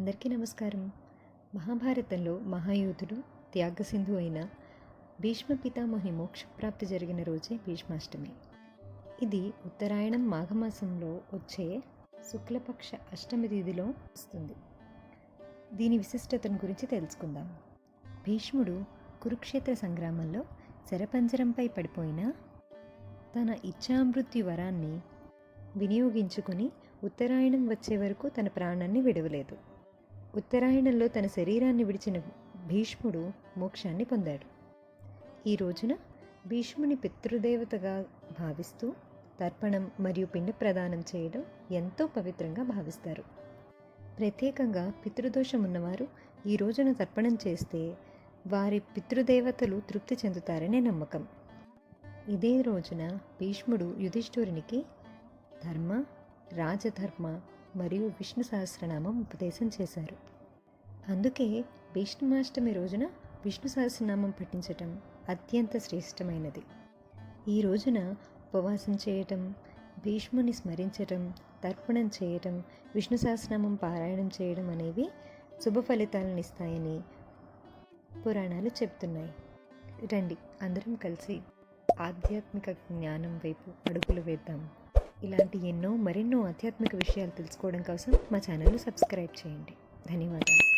అందరికీ నమస్కారం. మహాభారతంలో మహాయోధుడు త్యాగసింధు అయిన భీష్మ పితామహి మోక్షప్రాప్తి జరిగిన రోజే భీష్మాష్టమి. ఇది ఉత్తరాయణం మాఘమాసంలో వచ్చే శుక్లపక్ష అష్టమి తిథిలో వస్తుంది. దీని విశిష్టతను గురించి తెలుసుకుందాం. భీష్ముడు కురుక్షేత్ర సంగ్రామంలో శరపంజరంపై పడిపోయిన తన ఇచ్ఛామృత్యు వరాన్ని వినియోగించుకుని ఉత్తరాయణం వచ్చే వరకు తన ప్రాణాన్ని విడవలేదు. ఉత్తరాయణంలో తన శరీరాన్ని విడిచిన భీష్ముడు మోక్షాన్ని పొందాడు. ఈ రోజున భీష్ముని పితృదేవతగా భావిస్తూ తర్పణం మరియు పిండ ప్రదానం చేయడం ఎంతో పవిత్రంగా భావిస్తారు. ప్రత్యేకంగా పితృదోషం ఉన్నవారు ఈ రోజున తర్పణం చేస్తే వారి పితృదేవతలు తృప్తి చెందుతారనే నమ్మకం. ఇదే రోజున భీష్ముడు యుధిష్ఠురునికి ధర్మ రాజధర్మ మరియు విష్ణు సహస్రనామం ఉపదేశం చేశారు. అందుకే భీష్మాష్టమి రోజున విష్ణు సహస్రనామం పఠించటం అత్యంత శ్రేష్టమైనది. ఈ రోజున ఉపవాసం చేయటం భీష్ముని స్మరించటం తర్పణం చేయటం విష్ణు సహస్రనామం పారాయణం చేయడం అనేవి శుభ ఫలితాలను ఇస్తాయని పురాణాలు చెప్తున్నాయి. రండి అందరం కలిసి ఆధ్యాత్మిక జ్ఞానం వైపు అడుగులు వేద్దాం. ఇలాంటి ఎన్నో మరెన్నో ఆధ్యాత్మిక విషయాలు తెలుసుకోవడం కోసం మా ఛానల్ను సబ్స్క్రైబ్ చేయండి. ధన్యవాదాలు.